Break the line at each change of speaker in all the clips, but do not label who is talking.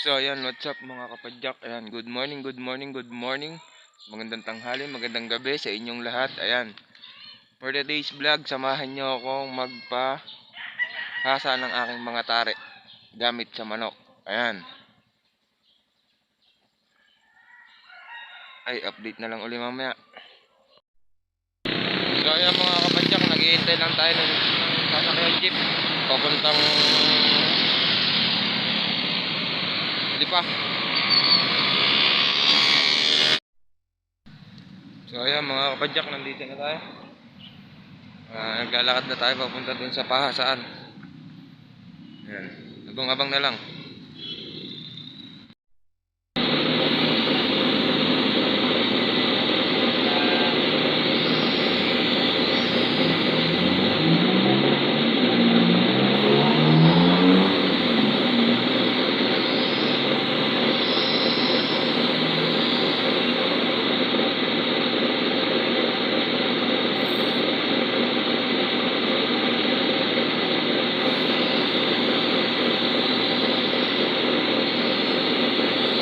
So, ayan, what's up mga kapadyak? Ayan, good morning, good morning, good morning. Magandang tanghali, magandang gabi sa inyong lahat. Ayan, for today's vlog, samahan nyo akong magpahasa ng aking mga tare gamit sa manok. Ayan. Ay, update na lang uli mamaya. So, ayan mga kapadyak, naghihintay lang tayo ng sasakyan jeep. Papuntang Lipa. So ayan mga kapadyak, nandito na tayo. Ah, naglalakad na tayo papunta dun sa pahasaan. Ayan. Abang-abang na lang.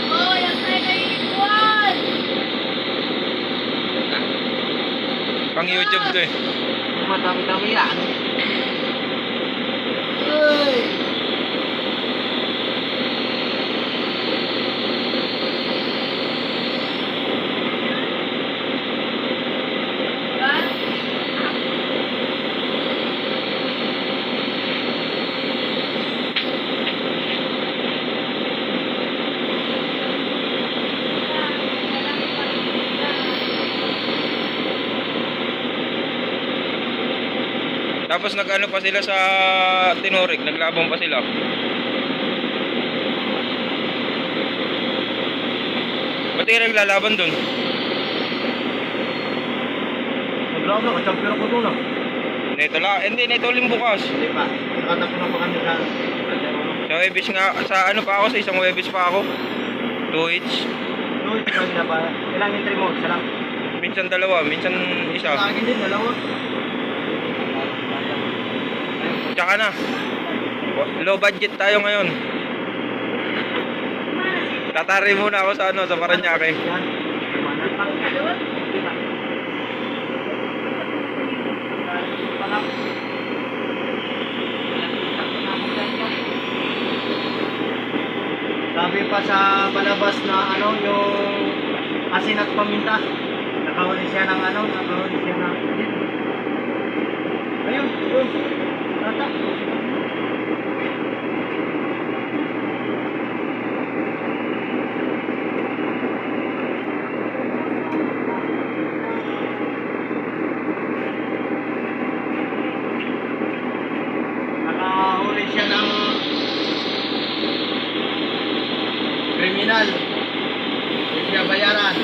Hoy, ang tayo na iwan!
Pang YouTube to eh.
Madami-dami yan.
Hoy! Ha?
Tapos nag-ano pa sila sa Tinorig, naglabang pa sila. Kayo naglalaban dun?
Naglaw na, champion ako doon ah.
Neto la, hindi, neto ulit bukas.
Hindi pa. Nakatapo na pa kami sa...
Sa Webis nga, sa ano pa ako, sa isang Webis pa ako. 2 each.
Doon, ito na pa. Ilang entry mo? Isa lang.
Minsan dalawa, minsan isa.
Sa akin din, dalawa.
Tsaka na. Low budget tayo ngayon. Tatari muna ako sa ano, sa Paranaque.
Sabi pa sa palabas na ano, yung asin at paminta. Nakahuli siya ng ano, nakahuli siya ng... Ayun, ayun. Kriminal. Siya bayaran.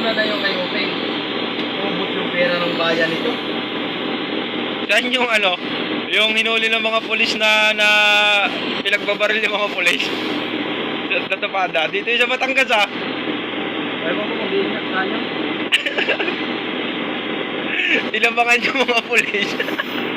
Una na kay Upeng. Ubus yung pera ng bayan ito.
Saan yung ano, yung hinuli ng mga pulis na na pinagbabaril yung mga pulis? Sa sa Tapada. Dito yung sa Batangas ah.
Ewan ko kung di niya sayang.
Ilabangan yung mga pulis.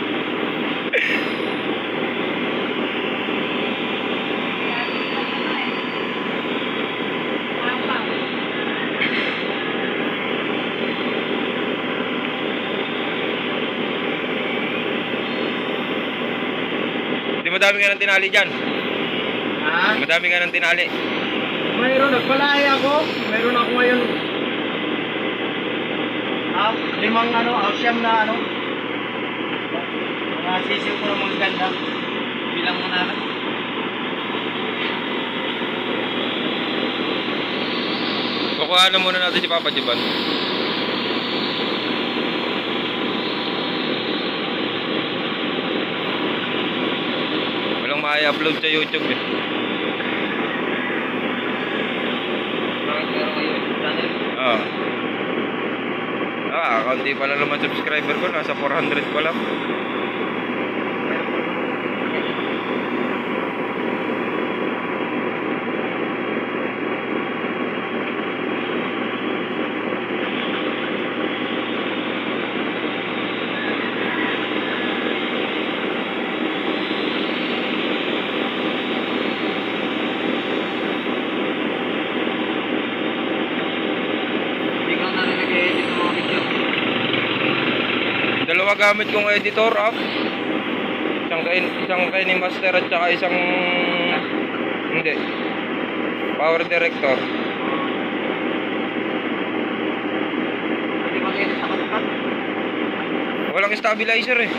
madami ka ng tinali dyan.
Ha?
Madami ka ng tinali.
Mayroon, nagpalahi ako. Mayroon ako ngayon. Ah, limang ano, ah, siyam na ano. Mga sisiw ko na mga ganda. Bilang mo na lang.
Kukuha na muna natin si Papa Jiban. Ma-upload sa YouTube eh. Oo. Ah, kaunti pa lang naman subscriber ko. Nasa 400 pa lang. Ginagamit kong editor app. Isang kay, isang kay ni Master at saka isang... Hindi. Power Director. Walang stabilizer eh.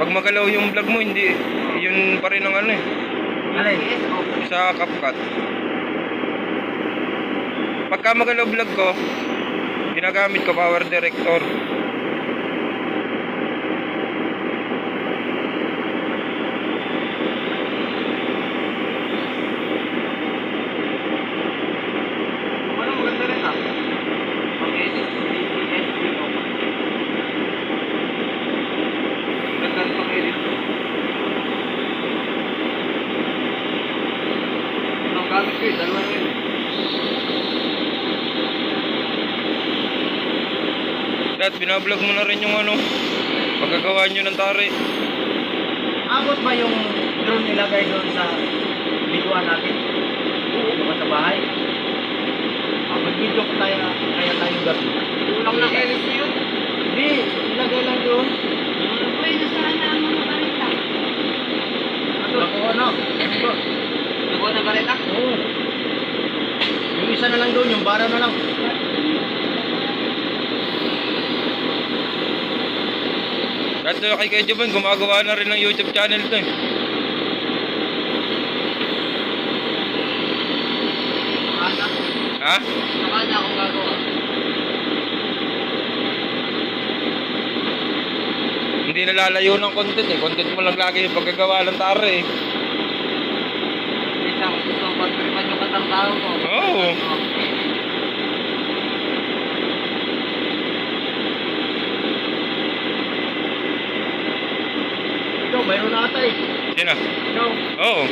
Pag magalaw yung vlog mo, hindi... Yun pa rin ang ano eh. Sa CapCut. Pagka magalaw vlog ko, ginagamit ko Power Director.
Ano maganda rin ah. Mag-edit. DBS dito. Ganda rin pag-edit. Anong gamit ko eh? Dalawa rin.
Dad, binablog mo na rin yung ano, pagkagawa nyo ng tari.
Abot ba yung drone nilagay doon sa liguan natin? Ba sa bahay? Ah, mag-video ko tayo na kaya tayo gabi. Kulang na kayo yun? Hindi, ilagay lang doon.
Uy, nasaan na ang mga balita?
Ano? Ako ano? Ano? Nakuha ng bareta? Oo. Yung isa na lang doon, yung bara na lang.
Dad, uh, kay Kuya Jovan, gumagawa na rin ng YouTube channel to eh. Ha?
Saka na akong gagawa.
Hindi nalalayo ng content eh. Content mo lang lagi yung pagkagawa ng tari eh.
Hindi siya, kung gusto kong pagpilipan yung katang-tao ko.
Oo.
Ikaw, mayroon na ata eh.
Sino?
Ikaw.
Oo.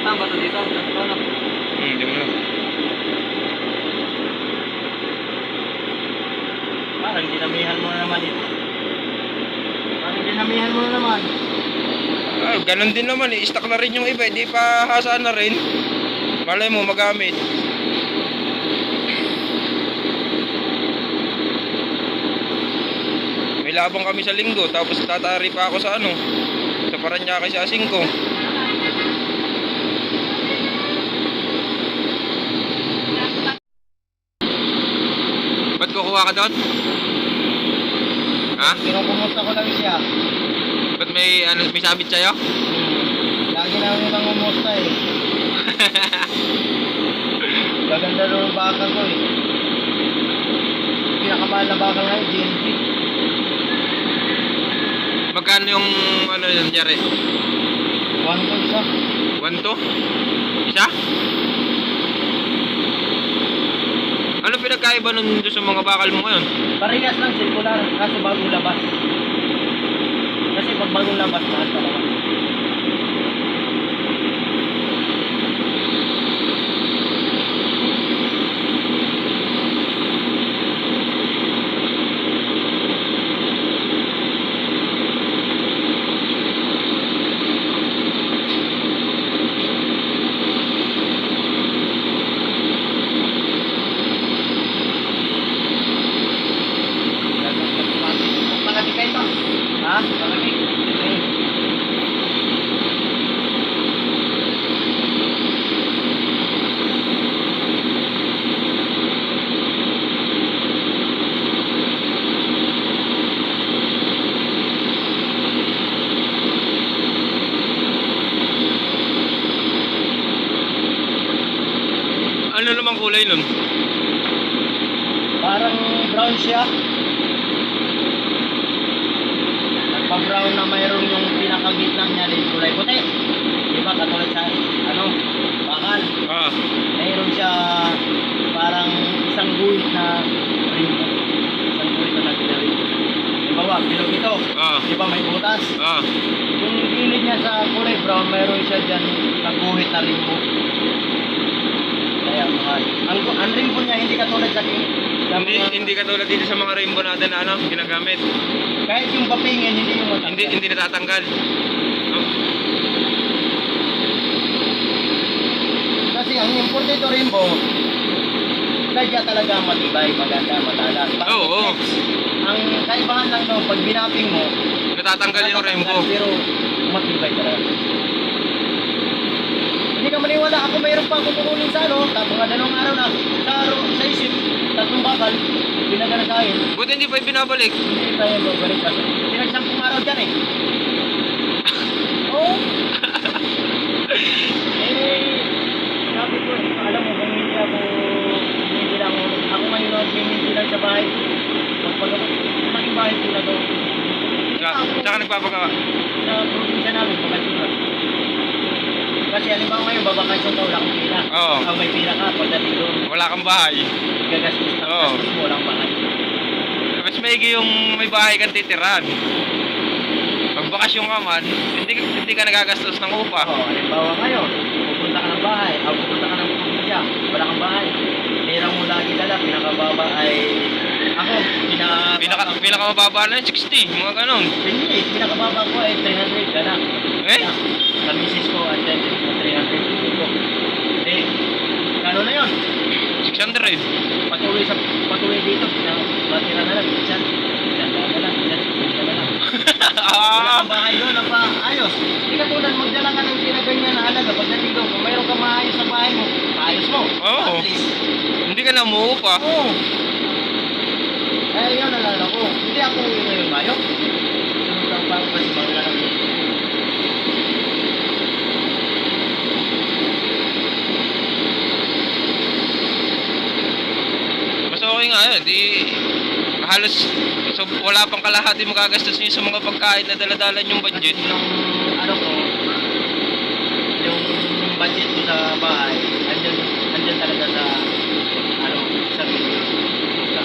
Saan ba ito dito? Dito na.
Hmm, hindi mo na.
Parang dinamihan mo na naman ito. Parang dinamihan mo na naman.
Ah, ganun din naman eh. Stock na rin yung iba. Hindi pa hasaan na rin. Malay mo magamit. May labang kami sa linggo. Tapos tatari pa ako sa ano. Sa Paranaque sa 5. Ba't kukuha ka doon? Ha?
Kinukumusta ko lang siya.
Ba't may, ano, may sabit sa'yo?
Lagi namin nang umusta eh. Gaganda daw ang bakal ko eh. Pinakamahal na bakal ngayon, GNP.
Magkano yung ano yun, Jare?
One to isa.
One to? Isa? Ano pinagkaiba nun doon sa mga bakal mo ngayon?
Parehas lang circular, kaso bagong labas. Kasi pag bagong labas, mahal talaga. Palagi kayo to? Ha? Palagi. Okay.
Ano namang kulay nun?
Parang brown siya. Nagpa-brown na mayroon yung pinakagitna niya din kulay puti. Di ba katulad sa ano, bakal.
Ah,
Mayroon siya parang isang guhit na rainbow. Isang guhit na nagkita rainbow. Halimbawa, bilog ito.
ah,
Di ba may butas?
ah.
Yung gilid niya sa kulay brown, mayroon siya dyan na guhit na rainbow. Kaya mahal. Ang, ang rainbow niya hindi katulad sa
Hindi, hindi katulad dito sa mga rainbow natin na ano, ginagamit.
Kahit yung papingin, hindi yung matanggal.
Hindi, hindi natatanggal. No?
Kasi ang importante rainbow, sadya talaga matibay, maganda, matalas.
Oo, oo.
flex. Ang kaibahan lang doon, pag binapping mo,
Natatanggal yung rainbow.
Pero matibay talaga. Hindi ka maniwala, ako mayroon pa kukunin sa ano, tapos nga dalawang araw na, sa, sa isip, tatlong bakal, pinadala sa akin,
Buti hindi pa yung binabalik.
hindi tayo babalik kasi. Pinagsampung araw dyan eh. Oo. eh, sabi ko, alam mo, kung hindi ako, hindi lang ako, ako ngayon hindi lang sa bahay, pag maging bahay na to,
Tsaka, tsaka nagpapagawa.
sa probinsya namin, lang. Kasi halimbawa ngayon, babakasyon ka, wala kang pila.
Oo.
Ang may pila ka, pagdating doon,
Wala kang bahay.
Gagastos ka,
Oo.
gastos mo, walang bahay.
Mas maigi yung may bahay kang titiran. Pag bakasyon ka man, hindi, hindi ka nagagastos ng upa.
Oo, halimbawa ngayon, pupunta ka ng bahay, o pupunta ka ng probinsya, wala kang bahay. Pera mo lagi dala, pinakababa ay, ako, pina...
Pinaka, pinaka mababa na yun, 60, mga ganon.
Hindi, pinakababa ko ay 300, dala.
Eh?
Sa misis ko, at 300 ko. Eh, ano na yun?
600.
patuloy sa patuloy dito. Na matira na lang. Minsan minsan na lang. Minsan minsan na lang. Wala
ah,
bahay doon. Ayos hindi ka tulad magdala ka ng ginaganyan na halaga pagdating doon kung mayroon ka maayos sa bahay mo. Ayos mo.
Oo.
at least.
Hindi ka na umuupa.
oo. Eh yun nalala ko. Hindi ako uwi ngayon mayo. Sunod lang pa ako kasi lang
Okay nga yun, di halos so, wala pang kalahati magagastos nyo sa mga pagkain na daladalan yung budget.
Kasi yung ano ko, yung budget ko sa bahay, andyan, andyan talaga sa, ano, sa video. Sa,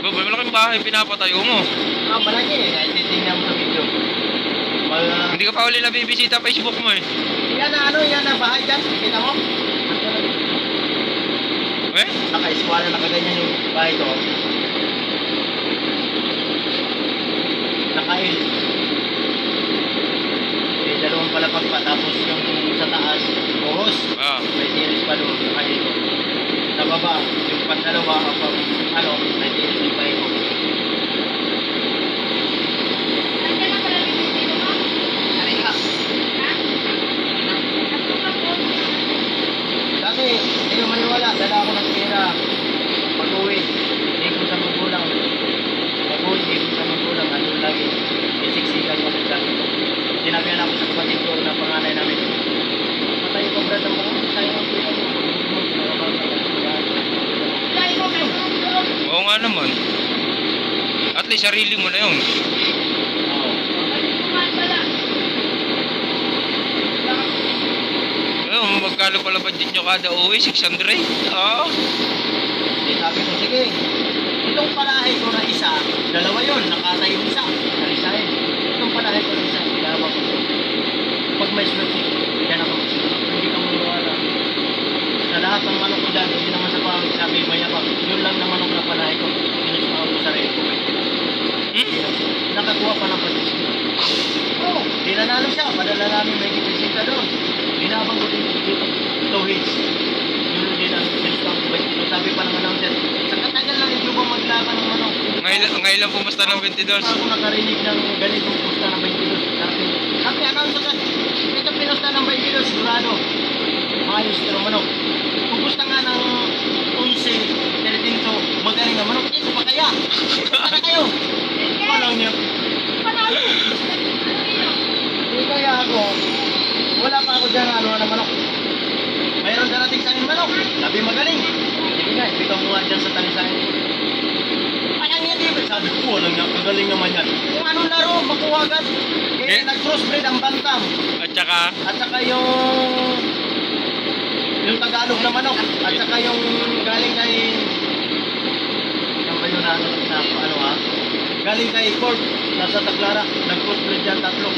Ba, malaking bahay pinapatayo mo.
ah, malaki eh, kahit titingnan mo sa video. Mal,
Hindi ka pa uli nabibisita Facebook mo eh.
yan na ano, yan na bahay dyan, kita mo?
Eh?
Naka-iswala na kaganyan yung bahay ko. Naka-il. May dalawang palapag pa, tapos yung sa taas, buhos.
Ah.
may tiris pa doon sa dito. Sa baba, yung pandalawa ang pag, ano, may tiris din pa ito.
Nandiyan na pala yung dito mo?
Aray ka.
Ha? Nagtukan ko.
Dati, hindi ko maniwala, dala ako ng pera. Pag-uwi, hindi ko sa magulang. Pag-uwi, hindi ko sa magulang. Ano lagi, isiksikan ko sa Sinabihan ako sa kapatid ko na panganay namin. Patay ko brad ang mga sayang ang pera mo.
Dahil mo may tulong.
Oo nga naman. At least sarili mo na yun. Ayun, magkano pala budget nyo kada uwi? 600? Oo.
Di sabi ko, sige. Itong palahe ko na isa, dalawa yon nakatay yung isa. Nalisahin. Itong palahe ko na isa, dalawa ko. Pag may swerte, yan ako. Hindi ka maniwala. Sa lahat ng manok ko dyan, hindi naman sa pangit sabi, mayabang. Yun lang na manok na palahe ko. Nakakuha pa ng posisyon. Oo, oh, dinanalo siya. Padala namin may kipisita doon. Binabang ko din dito. Two hits. Yun din ang ko. Sabi pa ng announcer, sa katagal lang yung bang maglaban ng manok.
Ngayon, ngayon lang pumusta ng 20 dollars.
Ako nakarinig ng ganitong pusta ng 22. Sabi, sabi announcer ka, ito pinusta ng 22, sigurado. Ayos pero manok. Gusto nga ng 11, 13, magaling na manok, ito pa kaya? Ito pa na Walang niya.
Panalo. Ano?
Hindi kaya ako, wala pa ako dyan ano na manok. Mayroon darating sa akin manok. Sabi magaling. Sige nga, mo nga dyan sa talisayan ko. Ay, ano yan, David? Sabi ko, walang nga, kagaling naman yan. Kung anong laro, makuha agad. Eh,
Eh.
nag-crossbreed ang bantam.
At saka,
At saka yung yung Tagalog na manok. At saka yung galing kay yung ba yun na, na ano ha? Galing kay Ford, nasa Taclara, nag-crossbreed yan tatlo.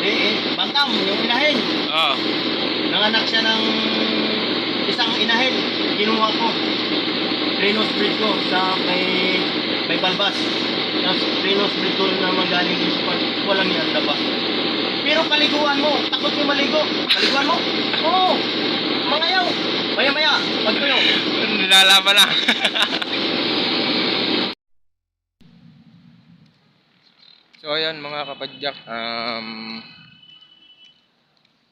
Eh, eh, bantam, yung inahin.
ah,
Nanganak siya ng isang inahin. Kinuha ko. Renos breed ko sa may may balbas. Tapos Renos breed ko na magaling sa park. Walang yan labas. Pero paliguan mo. Takot yung maligo. Paliguan mo? Oo. Mga yaw. Maya maya, pag tuyo.
Nilalaban na. so ayan mga kapadyak, um,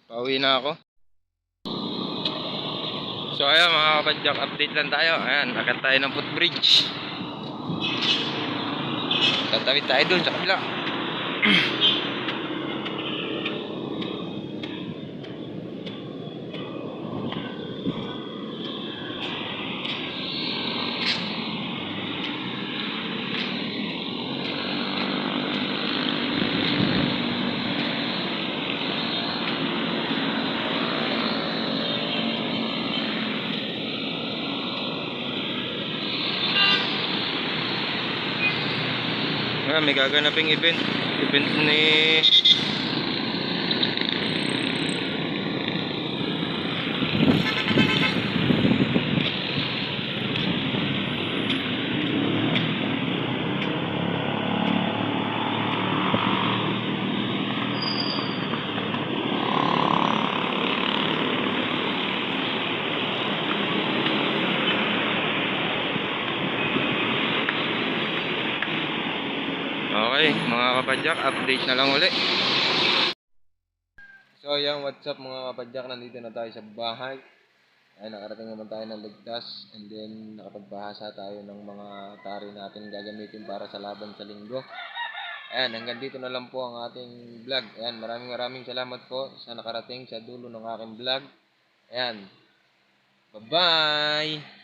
pauwi na ako. So ayan mga kapadyak, update lang tayo. Ayan, nakat tayo ng footbridge. Tatawid tayo dun sa kabila. may gaganaping event. Event ni... Okay, mga kapadyak, update na lang uli. So, yan, what's up mga kapadyak? Nandito na tayo sa bahay. Ay, nakarating naman tayo ng ligtas. And then, nakapagbahasa tayo ng mga tari natin gagamitin para sa laban sa linggo. Ayan, hanggang dito na lang po ang ating vlog. Ayan, maraming maraming salamat po sa nakarating sa dulo ng aking vlog. Ayan. Bye-bye!